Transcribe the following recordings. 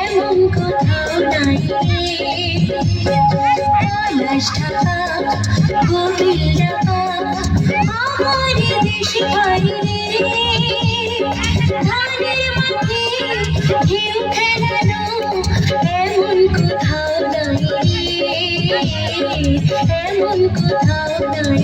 এমন কোথাও নাই পলাশ ঢাকা গোবিল ঢাকা আমার দেশ বাইরে কোথাও নাই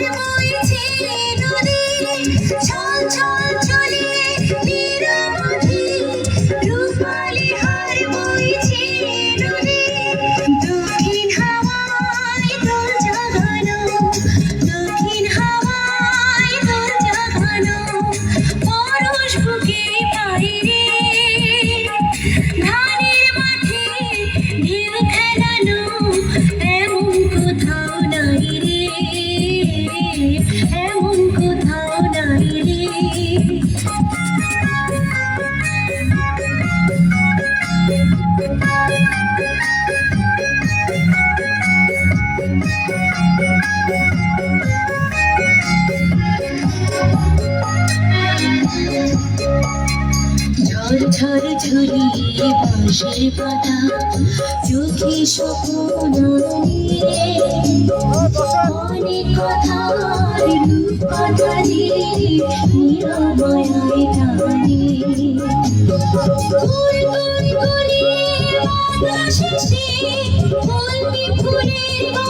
Thank you. ঝর ঝরিয়ে বাঁশের পাতা চোখে স্বপ্ন অনেক কথার রূপকথারি নিরবয়ায় টানে। ফুল ফুলের